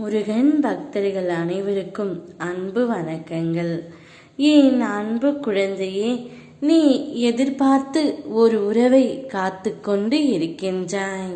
முருகன் பக்தர்கள் அனைவருக்கும் அன்பு வணக்கங்கள். என் அன்பு குழந்தையே நீ எதிர்பார்த்து ஒரு உறவை காத்து கொண்டு இருக்கின்றாய்.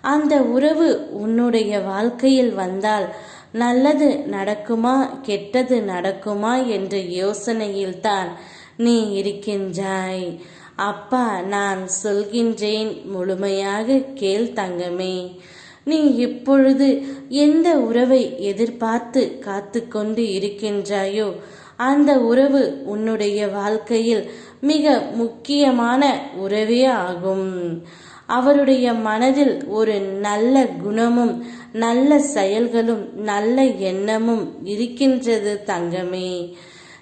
அந்த உறவு உன்னுடைய வாழ்க்கையில் வந்தால் நல்லது நடக்குமா கெட்டது நடக்குமா என்ற யோசனையில்தான் நீ இருக்கின்றாய். அப்பா நான் சொல்கின்றேன் முழுமையாக கேள் தங்கமே. நீ இப்பொழுது எந்த உறவை எதிர்பார்த்து காத்து கொண்டு இருக்கின்றாயோ அந்த உறவு உன்னுடைய வாழ்க்கையில் மிக முக்கியமான உறவே ஆகும். அவருடைய மனதில் ஒரு நல்ல குணமும் நல்ல செயல்களும் நல்ல எண்ணமும் இருக்கின்றது தங்கமே.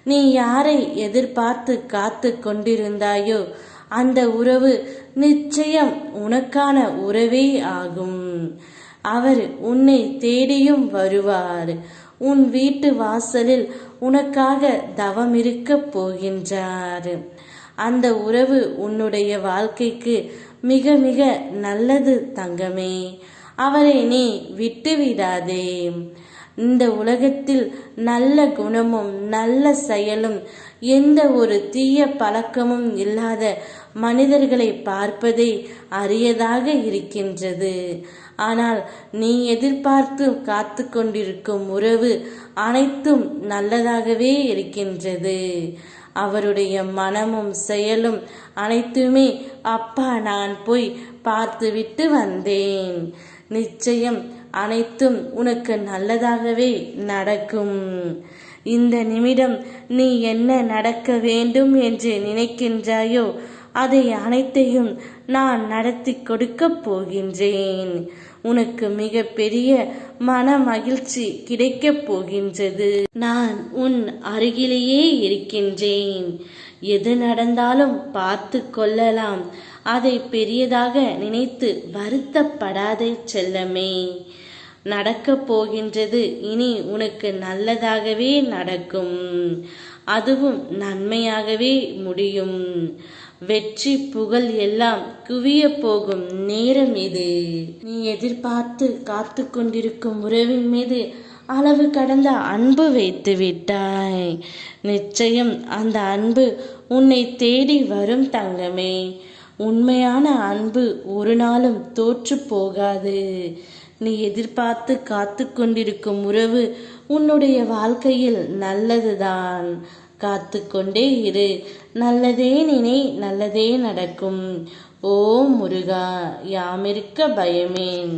நீ யாரை எதிர்பார்த்து காத்து கொண்டிருந்தாயோ அந்த உறவு நிச்சயம் உனக்கான உறவே ஆகும். அவர் உன்னை தேடியும் வருவார். உன் வீட்டு வாசலில் உனக்காக தவம் இருக்கப் போகின்றார். அந்த உறவு உன்னுடைய வாழ்க்கைக்கு மிக மிக நல்லது தங்கமே. அவரை நீ விட்டு விடாதே இந்த உலகத்தில் நல்ல குணமும் நல்ல செயலும் எந்த ஒரு தீய பழக்கமும் இல்லாத மனிதர்களை பார்ப்பதே அரியதாக இருக்கின்றது. ஆனால் நீ எதிர்பார்த்து காத்து கொண்டிருக்கும் உறவு அனைத்தும் நல்லதாகவே இருக்கின்றது. அவருடைய மனமும் செயலும் அனைத்துமே அப்பா நான் போய் பார்த்துவிட்டு வந்தேன். நிச்சயம் அனைத்தும் உனக்கு நல்லதாகவே நடக்கும். இந்த நிமிடம் நீ என்ன நடக்க வேண்டும் என்று நினைக்கின்றாயோ அதை அனைத்தையும் நான் நடத்தி கொடுக்கப் போகின்றேன். உனக்கு மிக பெரிய மன மகிழ்ச்சி கிடைக்கப் போகின்றது. நான் உன் அருகிலேயே இருக்கின்றேன். எது நடந்தாலும் பார்த்து கொள்ளலாம். அதை பெரியதாக நினைத்து வருத்தப்படாதே செல்லமே. நடக்கப் போகின்றது இனி உனக்கு நல்லதாகவே நடக்கும். அதுவும் நன்மையாகவே முடியும். வெற்றி புகழ் எல்லாம் குவிய போகும் நேரம் இது. நீ எதிர்பார்த்து காத்து கொண்டிருக்கும் உறவின் மீது அளவு கடந்த அன்பு வைத்து விட்டாய். நிச்சயம் அந்த அன்பு உன்னை தேடி வரும் தங்கமே. உண்மையான அன்பு ஒரு நாளும் தோற்று போகாது. நீ எதிர்பார்த்து காத்து கொண்டிருக்கும் உறவு உன்னுடைய வாழ்க்கையில் நல்லதுதான். காத்து கொண்டே இரு. நல்லதே நினை நல்லதே நடக்கும். ஓ முருகா யாமிருக்க பயமேன்